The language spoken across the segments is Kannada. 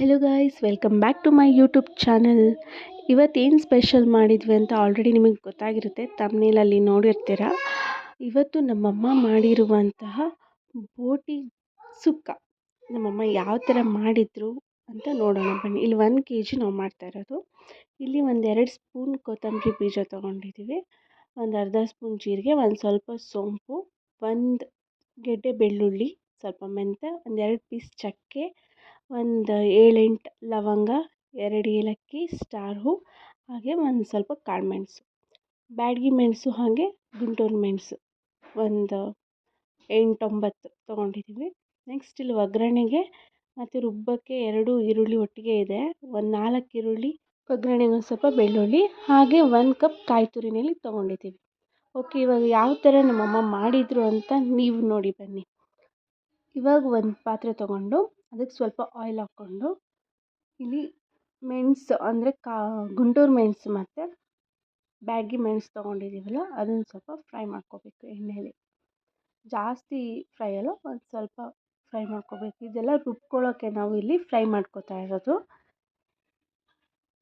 Hello guys welcome back to my YouTube channel ಇವತ್ತೇನು ಸ್ಪೆಷಲ್ ಮಾಡಿದ್ವಿ ಅಂತ ಆಲ್ರೆಡಿ ನಿಮಗೆ ಗೊತ್ತಾಗಿರುತ್ತೆ ತಮ್ಮನೇಲಲ್ಲಿ ನೋಡಿರ್ತೀರ? ಇವತ್ತು ನಮ್ಮಮ್ಮ ಮಾಡಿರುವಂತಹ ಬೋಟಿ ಸುಕ್ಕ. ನಮ್ಮಮ್ಮ ಯಾವ ಥರ ಮಾಡಿದರು ಅಂತ ನೋಡೋಣ, ಬನ್ನಿ. ಇಲ್ಲಿ ಒಂದು ಕೆ ಜಿ ನಾವು ಮಾಡ್ತಾ ಇರೋದು. ಇಲ್ಲಿ ಒಂದೆರಡು ಸ್ಪೂನ್ ಕೊತ್ತಂಬರಿ ಬೀಜ ತೊಗೊಂಡಿದ್ದೀವಿ ಒಂದು ಅರ್ಧ ಸ್ಪೂನ್ ಜೀರಿಗೆ, ಒಂದು ಸ್ವಲ್ಪ ಸೋಂಪು, ಒಂದು ಗೆಡ್ಡೆ ಬೆಳ್ಳುಳ್ಳಿ, ಸ್ವಲ್ಪ ಮೆಂತ್ಯ ಒಂದೆರಡು ಪೀಸ್ ಚಕ್ಕೆ ಒಂದು ಏಳೆಂಟು ಲವಂಗ, ಎರಡು ಏಲಕ್ಕಿ, ಸ್ಟಾರ್ ಹೂ, ಹಾಗೆ ಒಂದು ಸ್ವಲ್ಪ ಕಾಳುಮೆಣ್ಸು ಬ್ಯಾಡಗಿ ಮೆಣಸು ಹಾಗೆ ಗುಂಟೂರು ಮೆಣಸು. ಒಂದು ಎಂಟೊಂಬತ್ತು ತೊಗೊಂಡಿದ್ದೀವಿ ನೆಕ್ಸ್ಟ್ ಇಲ್ಲಿ ಒಗ್ಗರಣೆಗೆ ಮತ್ತು ರುಬ್ಬಕ್ಕೆ ಎರಡು ಈರುಳ್ಳಿ ಒಟ್ಟಿಗೆ ಇದೆ. ಒಂದು ನಾಲ್ಕು ಈರುಳ್ಳಿ ಒಗ್ಗರಣೆಗೆ ಒಂದು ಸ್ವಲ್ಪ ಬೆಳ್ಳುಳ್ಳಿ, ಹಾಗೆ ಒಂದು ಕಪ್ ಕಾಯಿ ತುರಿನಲ್ಲಿ ತೊಗೊಂಡಿದ್ದೀವಿ ಓಕೆ ಇವಾಗ ಯಾವ ಥರ ನಮ್ಮಮ್ಮ ಮಾಡಿದರು ಅಂತ ನೀವು ನೋಡಿ ಬನ್ನಿ. ಇವಾಗ ಒಂದು ಪಾತ್ರೆ ತೊಗೊಂಡು ಅದಕ್ಕೆ ಸ್ವಲ್ಪ ಆಯಿಲ್ ಹಾಕ್ಕೊಂಡು, ಇಲ್ಲಿ ಮೆಣಸು ಅಂದರೆ ಕಾ, ಗುಂಟೂರು ಮೆಣಸು ಮತ್ತು ಬ್ಯಾಡಗಿ ಮೆಣಸು ತೊಗೊಂಡಿದ್ದೀವಲ್ಲ ಅದನ್ನು ಸ್ವಲ್ಪ ಫ್ರೈ ಮಾಡ್ಕೋಬೇಕು ಎಣ್ಣೆಯಲ್ಲಿ ಜಾಸ್ತಿ ಫ್ರೈ ಅಲ್ಲ, ಒಂದು ಸ್ವಲ್ಪ ಫ್ರೈ ಮಾಡ್ಕೋಬೇಕು. ಇದೆಲ್ಲ ರುಬ್ಕೊಳ್ಳೋಕ್ಕೆ ನಾವು ಇಲ್ಲಿ ಫ್ರೈ ಮಾಡ್ಕೋತಾ ಇರೋದು.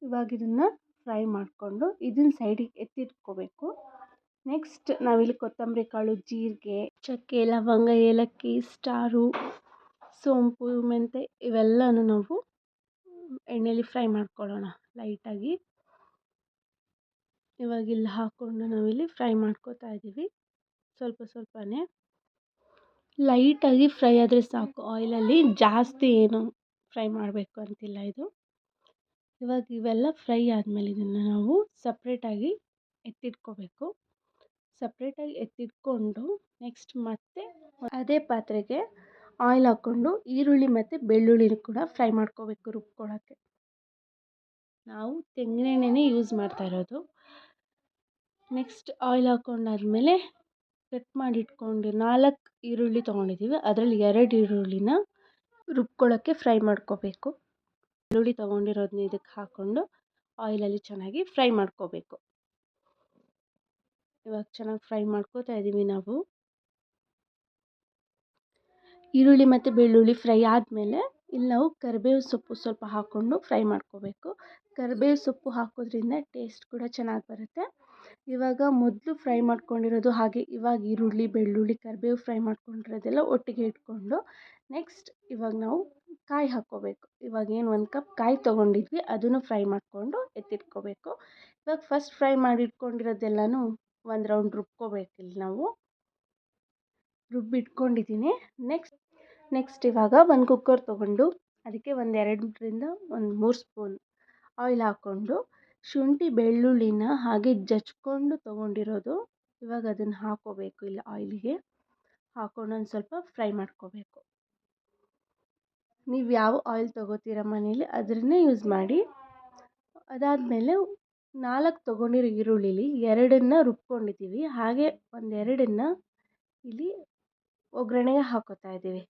ಇವಾಗ ಇದನ್ನು ಫ್ರೈ ಮಾಡಿಕೊಂಡು ಇದನ್ನ ಸೈಡಿಗೆ ಎತ್ತಿಟ್ಕೋಬೇಕು. ನೆಕ್ಸ್ಟ್ ನಾವಿಲ್ಲಿ ಕೊತ್ತಂಬರಿ ಕಾಳು, ಜೀರಿಗೆ, ಚಕ್ಕೆ, ಲವಂಗ, ಏಲಕ್ಕಿ, ಸ್ಟಾರು ಸೋಂಪು ಮೆಂತ್ಯ ಇವೆಲ್ಲನೂ ನಾವು ಎಣ್ಣೆಲಿ ಫ್ರೈ ಮಾಡ್ಕೊಳ್ಳೋಣ ಲೈಟಾಗಿ. ಇವಾಗ ಇಲ್ಲಿ ಹಾಕ್ಕೊಂಡು ನಾವಿಲ್ಲಿ ಫ್ರೈ ಮಾಡ್ಕೋತಾ ಇದ್ದೀವಿ. ಸ್ವಲ್ಪ ಸ್ವಲ್ಪನೇ. ಲೈಟಾಗಿ ಫ್ರೈ ಆದರೆ ಸಾಕು. ಆಯಿಲಲ್ಲಿ ಜಾಸ್ತಿ ಏನು ಫ್ರೈ ಮಾಡಬೇಕು ಅಂತಿಲ್ಲ ಇದು. ಇವಾಗ ಇವೆಲ್ಲ ಫ್ರೈ ಆದಮೇಲೆ ಇದನ್ನು ನಾವು ಸಪ್ರೇಟಾಗಿ ಎತ್ತಿಟ್ಕೋಬೇಕು. ಸಪ್ರೇಟಾಗಿ ಎತ್ತಿಟ್ಕೊಂಡು ನೆಕ್ಸ್ಟ್ ಮತ್ತೆ ಅದೇ ಪಾತ್ರೆಗೆ ಆಯಿಲ್ ಹಾಕ್ಕೊಂಡು ಈರುಳ್ಳಿ ಮತ್ತು ಬೆಳ್ಳುಳ್ಳಿ ಕೂಡ ಫ್ರೈ ಮಾಡ್ಕೋಬೇಕು ರುಬ್ಕೊಳ್ಳೋಕ್ಕೆ ನಾವು ತೆಂಗಿನೆಣ್ಣೆನೇ ಯೂಸ್ ಮಾಡ್ತಾ ಇರೋದು. ನೆಕ್ಸ್ಟ್ ಆಯಿಲ್ ಹಾಕ್ಕೊಂಡಾದ್ಮೇಲೆ ಕಟ್ ಮಾಡಿಟ್ಕೊಂಡು ನಾಲ್ಕು ಈರುಳ್ಳಿ ತೊಗೊಂಡಿದ್ದೀವಿ ಅದರಲ್ಲಿ ಎರಡು ಈರುಳ್ಳಿನ ರುಬ್ಕೊಳ್ಳೋಕ್ಕೆ ಫ್ರೈ ಮಾಡ್ಕೋಬೇಕು. ಈರುಳ್ಳಿ ತೊಗೊಂಡಿರೋದನ್ನ ಇದಕ್ಕೆ ಹಾಕ್ಕೊಂಡು ಆಯಿಲಲ್ಲಿ ಚೆನ್ನಾಗಿ ಫ್ರೈ ಮಾಡ್ಕೋಬೇಕು. ಇವಾಗ ಚೆನ್ನಾಗಿ ಫ್ರೈ ಮಾಡ್ಕೋತಾ ಇದ್ದೀವಿ ನಾವು. ಈರುಳ್ಳಿ ಮತ್ತು ಬೆಳ್ಳುಳ್ಳಿ ಫ್ರೈ ಆದಮೇಲೆ ಇಲ್ಲಿ ನಾವು ಕರಿಬೇವು ಸೊಪ್ಪು ಸ್ವಲ್ಪ ಹಾಕ್ಕೊಂಡು ಫ್ರೈ ಮಾಡ್ಕೋಬೇಕು. ಕರಿಬೇವು ಸೊಪ್ಪು ಹಾಕೋದ್ರಿಂದ ಟೇಸ್ಟ್ ಕೂಡ ಚೆನ್ನಾಗಿ ಬರುತ್ತೆ. ಇವಾಗ ಮೊದಲು ಫ್ರೈ ಮಾಡ್ಕೊಂಡಿರೋದು ಹಾಗೆ ಇವಾಗ ಈರುಳ್ಳಿ, ಬೆಳ್ಳುಳ್ಳಿ ಕರಿಬೇವು ಫ್ರೈ ಮಾಡ್ಕೊಂಡಿರೋದೆಲ್ಲ ಒಟ್ಟಿಗೆ ಇಟ್ಕೊಂಡು ನೆಕ್ಸ್ಟ್ ಇವಾಗ ನಾವು ಕಾಯಿ ಹಾಕ್ಕೋಬೇಕು ಇವಾಗ ಏನು ಒಂದು ಕಪ್ ಕಾಯಿ ತೊಗೊಂಡಿದ್ವಿ, ಅದನ್ನು ಫ್ರೈ ಮಾಡಿಕೊಂಡು ಎತ್ತಿಟ್ಕೋಬೇಕು. ಇವಾಗ ಫಸ್ಟ್ ಫ್ರೈ ಮಾಡಿಟ್ಕೊಂಡಿರೋದೆಲ್ಲನೂ ಒಂದು ರೌಂಡ್ ರುಬ್ಕೋಬೇಕು ಇಲ್ಲಿ ನಾವು. ರುಬ್ಬಿಟ್ಕೊಂಡಿದ್ದೀನಿ. ನೆಕ್ಸ್ಟ್ ನೆಕ್ಸ್ಟ್ ಇವಾಗ ಒಂದು ಕುಕ್ಕರ್ ತೊಗೊಂಡು ಅದಕ್ಕೆ ಒಂದು ಎರಡರಿಂದ ಒಂದು ಮೂರು ಸ್ಪೂನ್ ಆಯಿಲ್ ಹಾಕ್ಕೊಂಡು ಶುಂಠಿ, ಬೆಳ್ಳುಳ್ಳಿನ ಹಾಗೆ ಜಜ್ಕೊಂಡು ತೊಗೊಂಡಿರೋದು. ಇವಾಗ ಅದನ್ನು ಹಾಕ್ಕೋಬೇಕು ಇಲ್ಲ ಆಯಿಲಿಗೆ ಹಾಕ್ಕೊಂಡು ಒಂದು ಸ್ವಲ್ಪ ಫ್ರೈ ಮಾಡ್ಕೋಬೇಕು. ನೀವು ಯಾವ ಆಯಿಲ್ ತೊಗೋತೀರ ಮನೇಲಿ ಅದನ್ನೇ ಯೂಸ್ ಮಾಡಿ. ಅದಾದಮೇಲೆ ನಾಲ್ಕು ತೊಗೊಂಡಿರೋ ಈರುಳ್ಳಿಲಿ ಎರಡನ್ನು ರುಬ್ಕೊಂಡಿದ್ದೀವಿ ಹಾಗೆ ಒಂದೆರಡನ್ನು ಇಲ್ಲಿ ಒಗ್ಗರಣೆಗೆ ಹಾಕೋತಾ ಇದ್ದೀವಿ.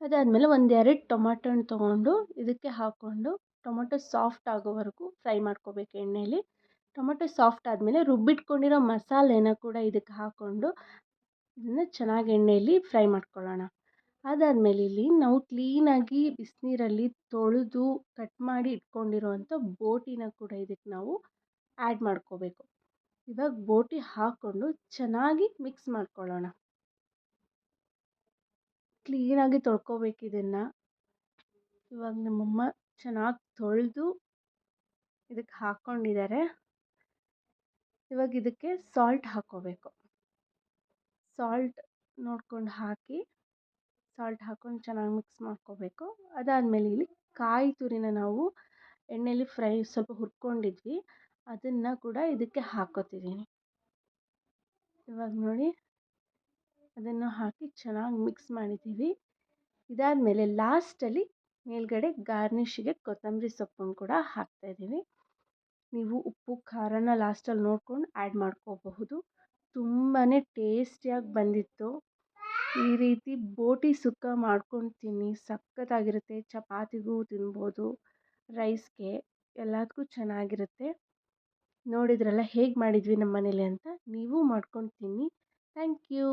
ಅದಾದಮೇಲೆ ಒಂದೆರಡು ಟೊಮಾಟೊ ಹಣ್ಣು ತೊಗೊಂಡು ಇದಕ್ಕೆ ಹಾಕ್ಕೊಂಡು ಟೊಮೊಟೊ ಸಾಫ್ಟ್ ಆಗೋವರೆಗೂ ಫ್ರೈ ಮಾಡ್ಕೋಬೇಕು ಎಣ್ಣೆಯಲ್ಲಿ ಟೊಮೊಟೊ ಸಾಫ್ಟ್ ಆದಮೇಲೆ ರುಬ್ಬಿಟ್ಕೊಂಡಿರೋ ಮಸಾಲೆನ ಕೂಡ ಇದಕ್ಕೆ ಹಾಕ್ಕೊಂಡು ಇದನ್ನು ಚೆನ್ನಾಗಿ ಎಣ್ಣೆಯಲ್ಲಿ ಫ್ರೈ ಮಾಡ್ಕೊಳ್ಳೋಣ. ಅದಾದಮೇಲೆ ಇಲ್ಲಿ ನಾವು ಕ್ಲೀನಾಗಿ ಬಿಸಿನೀರಲ್ಲಿ ತೊಳೆದು ಕಟ್ ಮಾಡಿ ಇಟ್ಕೊಂಡಿರೋವಂಥ ಬೋಟಿನ ಕೂಡ ಇದಕ್ಕೆ ನಾವು ಆ್ಯಡ್ ಮಾಡ್ಕೋಬೇಕು. ಇವಾಗ ಬೋಟಿ ಹಾಕ್ಕೊಂಡು ಚೆನ್ನಾಗಿ ಮಿಕ್ಸ್ ಮಾಡ್ಕೊಳ್ಳೋಣ. ಕ್ಲೀನಾಗಿ ತೊಳ್ಕೊಬೇಕು ಇದನ್ನು. ಇವಾಗ ನಮ್ಮಮ್ಮ ಚೆನ್ನಾಗಿ ತೊಳೆದು ಇದಕ್ಕೆ ಹಾಕ್ಕೊಂಡಿದ್ದಾರೆ ಇವಾಗ ಇದಕ್ಕೆ ಸಾಲ್ಟ್ ಹಾಕ್ಕೋಬೇಕು ಸಾಲ್ಟ್ ನೋಡ್ಕೊಂಡು ಹಾಕಿ ಸಾಲ್ಟ್ ಹಾಕ್ಕೊಂಡು ಚೆನ್ನಾಗಿ ಮಿಕ್ಸ್ ಮಾಡ್ಕೋಬೇಕು. ಅದಾದಮೇಲೆ ಇಲ್ಲಿ ಕಾಯಿ ತುರಿನ ನಾವು ಎಣ್ಣೆಯಲ್ಲಿ ಫ್ರೈ ಸ್ವಲ್ಪ ಹುರ್ಕೊಂಡಿದ್ವಿ. ಅದನ್ನು ಕೂಡ ಇದಕ್ಕೆ ಹಾಕ್ಕೋತಿದ್ದೀನಿ ಇವಾಗ ನೋಡಿ. ಅದನ್ನು ಹಾಕಿ ಚೆನ್ನಾಗಿ ಮಿಕ್ಸ್ ಮಾಡಿದ್ದೀವಿ. ಇದಾದಮೇಲೆ ಲಾಸ್ಟಲ್ಲಿ ಮೇಲ್ಗಡೆ ಗಾರ್ನಿಷಿಗೆ ಕೊತ್ತಂಬರಿ ಸೊಪ್ಪನ್ನು ಕೂಡ ಹಾಕ್ತಾಯಿದ್ದೀವಿ ನೀವು ಉಪ್ಪು, ಖಾರನ ಲಾಸ್ಟಲ್ಲಿ ನೋಡ್ಕೊಂಡು ಆ್ಯಡ್ ಮಾಡ್ಕೋಬಹುದು. ತುಂಬಾ ಟೇಸ್ಟಿಯಾಗಿ ಬಂದಿತ್ತು. ಈ ರೀತಿ ಬೋಟಿ ಸುಕ್ಕ ಮಾಡ್ಕೊಂಡು ತಿನ್ನಿ ಸಖತ್ತಾಗಿರುತ್ತೆ ಚಪಾತಿಗೂ ತಿನ್ಬೋದು ರೈಸ್ಗೆ ಎಲ್ಲದಕ್ಕೂ ಚೆನ್ನಾಗಿರುತ್ತೆ. ನೋಡಿದ್ರಲ್ಲ ಹೇಗೆ ಮಾಡಿದ್ವಿ ನಮ್ಮ ಮನೇಲಿ ಅಂತ, ನೀವು ಮಾಡ್ಕೊಂಡು ತಿನ್ನಿ. Thank you